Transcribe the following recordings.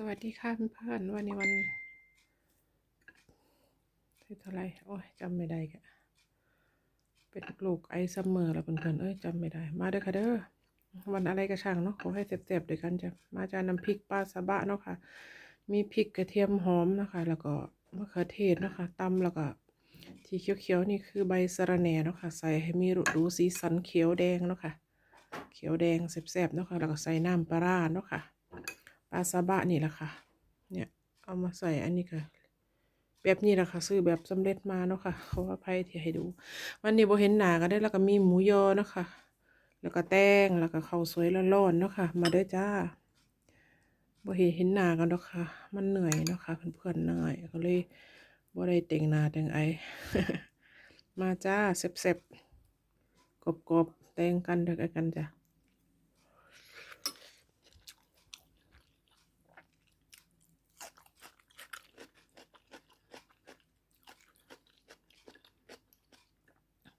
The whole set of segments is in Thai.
สวัสดีค่ะเพื่อนๆวันนี้วันที่เท่าไรโอ้ยจำไม่ได้แกะเป็นลูกไอซัมเมอร์แล้วเพื่อนๆเอ้ยจำไม่ได้ มาเด้อค่ะเด้อวันอะไรก็ช่างเนาะขอให้เจ็บๆด้วยกันจ้ะมาจากน้ำพริกปลาสะบะเนาะค่ะ มีพริกกระเทียมหอมนะคะ แล้วก็มะเขือเทศนะคะตำแล้วก็ ที่เขียวๆนี่คือใบสะระแหน่เนาะค่ะใส่ให้มีรูสีสันเขียวแดงเนาะค่ะเขียวแดงแซ่บๆเนาะค่ะแล้วก็ใส่น้ำปลาร้าเนาะค่ะ ปลาซาบะนี่แหละค่ะ เนี่ยเอามาใส่อันนี้ค่ะ แบบนี้แหละค่ะ ซื้อแบบสำเร็จมาเนาะค่ะ เขาว่าไพ่ที่ให้ดู วันนี้โบเห็นหนาก็ได้แล้วก็มีหมูยอเนาะค่ะ แล้วก็แต้งแล้วก็ข้าวสวยร้อนๆเนาะค่ะ มาเด้อจ้าโบเห็นเห็นหนากันเนาะค่ะ มันเหนื่อยเนาะค่ะเพื่อนๆเหนื่อยก็เลยโบได้แต่งหนาแต่งไอ มาจ้าเซ็บๆกรอบๆแต่งกันเด็กกันจ้ะ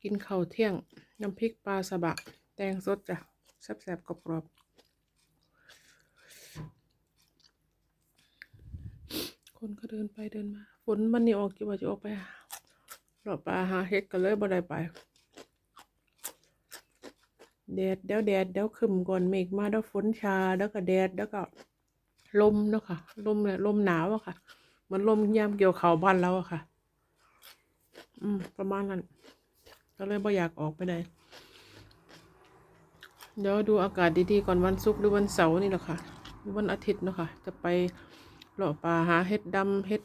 กินข้าวเที่ยง น้ำพริกปลาสะบะ แตงสดจ้ะแซ่บๆกรอบๆคนก็เดินไปเดินมาฝนมันนี่ออกกี่ว่าจะออกไปหลอปลาหาเฮ็ดกันเลยบ่ได้ไปแดดเดี๋ยวแดดเดี๋ยวขึ้นก่อนเมฆมาเดี๋ยวฝนชาเดี๋ยวก็แดดเดี๋ยวก็ลมเนาะค่ะ ลมเนี่ยลมหนาวอะค่ะ เหมันลมยามเกี่ยวเขาบ้านเราอะค่ะ อืม ประมาณนั้น ก็เลยบ่อยากออกไปไหนเดี๋ยวดูอากาศดีๆก่อนวันศุกร์หรือวันเสาร์นี่แหละค่ะหรือวันอาทิตย์เนาะค่ะ จะไปเลาะป่าหาเห็ดดำเห็ด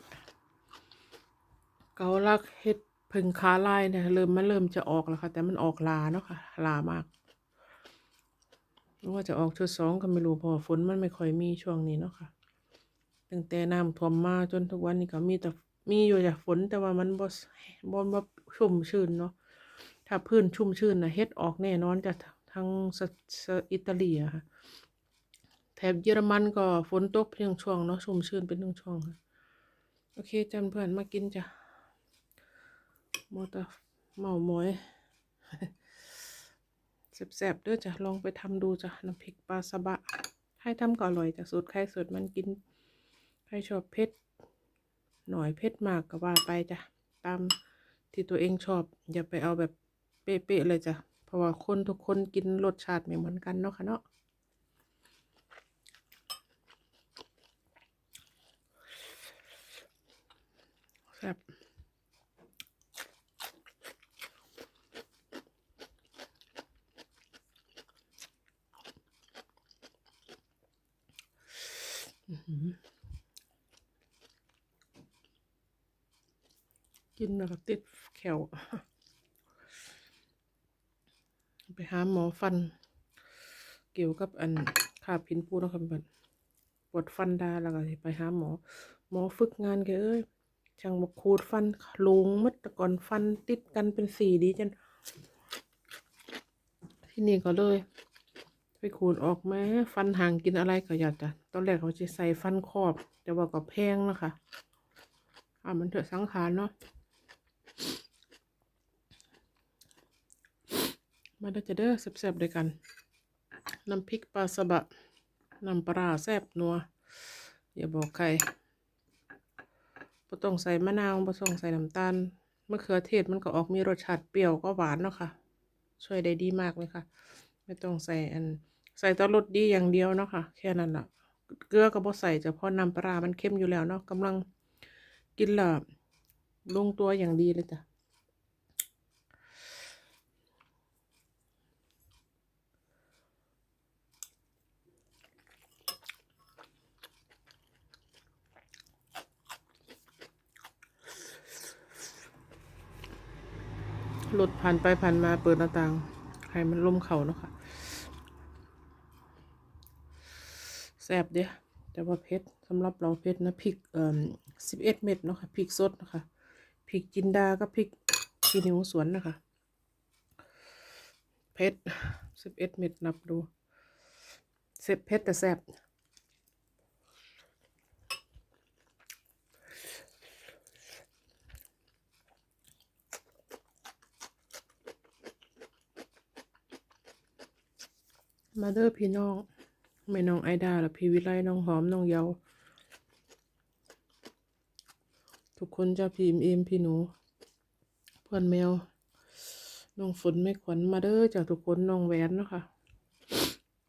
เกาลักเห็ดพึ่งขาลายเนี่ยเริ่มมันเริ่มจะออกแล้วค่ะ แต่มันออกลาเนาะค่ะ ลามากว่าจะออกชุดสองก็ไม่รู้เพราะฝนมันไม่ค่อยมีช่วงนี้เนาะค่ะตั้งแต่น้ำท่วมมาจนทุกวันนี้ก็มีแต่มีอยู่แต่ฝนแต่ว่ามันบ่บ่บ่ชุ่มชื้นเนาะ ถ้าพื้นชุ่มชื้นนะเฮ็ดออกแน่นอนจะทั้งสสอิตาลีอะค่ะแถบเยอรมันก็ฝนตกเพียงช่วงเนาะชุ่มชื้นเป็นช่วงค่ะโอเคจำเพื่อนมากินจ้ะมอตอเมาหมอยแซ่บๆเด้อจ้ะลองไปทำดูจ้ะน้ำพริกปลาสะบะให้ทำก็อร่อยจ้ะสูตรใครสูตรมันกินใครชอบเผ็ดหน่อยเผ็ดมากก็ว่าไปจ้ะตามที่ตัวเองชอบ อย่าไปเอาแบบ เป๊ะๆเลยจ้ะ เพราะว่าคนทุกคนกินรสชาติไม่เหมือนกันเนาะค่ะเนาะแซ่บกินแล้วก็ติดแขว ไปหาหมอฟัน เกี่ยวกับอันขาพินปูนะครับเพื่อนปวดฟันดาแล้วก็ไปหาหมอ หมอฝึกงานแกเอ้ยช่างมาขูดฟันลงมัดต่ก่อนฟันติดกันเป็นสีดีจันที่นี่ก็เลย ไปขูดออกมาฟันห่างกินอะไรก็อยากจะตอนแรกเขาจะใส่ฟันครอบ แต่ว่าก็แพงนะคะอ่ามันเถอะสังขารเนาะ มาด้จะเด้อแซ่บๆด้วยกัน น้ำพริกปลาสะบะ น้ำปลาแซ่บนัว อย่าบอกใครบ่ต้องใส่มะนาวบ่ต้องใส่น้ำตาลมะเขือเทศมันก็ออกมีรสชาติเปรี้ยวก็หวานเนาะค่ะ ช่วยได้ดีมากเลยค่ะ ไม่ต้องใส่อัน ใส่แตรสดีอย่างเดียวเนาะค่ะ แค่นั้นล่ะ เกลือก็บ่ใส่จะเพราะน้ำปลามันเค็มอยู่แล้วเนาะกำลังกินละลงตัวอย่างดีเลยจ้ะ รถผ่านไปผ่านมาเปิดหน้าต่างให้มันลมเข่าเนาะค่ะแซ่บเด้อแต่ว่าเผ็ดสำหรับเราเผ็ดนะพริกเอ่อสิบเอ็ดเม็ดเนาะค่ะพริกสดนะคะพริกจินดากับพริกขี้หนูสวนนะคะเผ็ดสิบเอ็ดเม็ดนับดูเสร็จเผ็ดแต่แซ่บ มาเด้อพี่น้องแม่น้องไอดาและพี่วิไลน้องหอมน้องเยา ทุกคนจะพีมเอมพี่หนู เพื่อนแมวน้องฝนไม่ขวัญมาเด้อจากทุกคนน้องแหวนเนาะค่ะ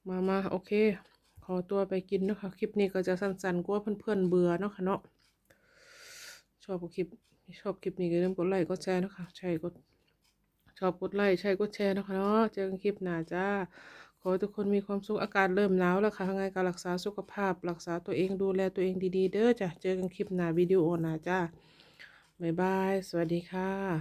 มามาโอเค ขอตัวไปกินเนาะค่ะ คลิปนี้ก็จะสั้นๆกว่าเพื่อนๆเบื่อเนาะค่ะเนาะชอบคลิปชอบคลิปนี้ก็อย่าลืมกดไลค์กดแชร์นะคะใช่กดชอบกดไลค์ใช่กดแชร์นะคะเนาะเจอกันคลิปหน้าจ้า ขอทุกคนมีความสุขอากาศเริ่มหนาวแล้วค่ะยังไงก็รักษาสุขภาพ รักษาตัวเองดูแลตัวเองดีๆ เด้อจ้ะ เจอกันคลิปหน้าวิดีโอหน้าจ้าบ๊ายบาย สวัสดีค่ะ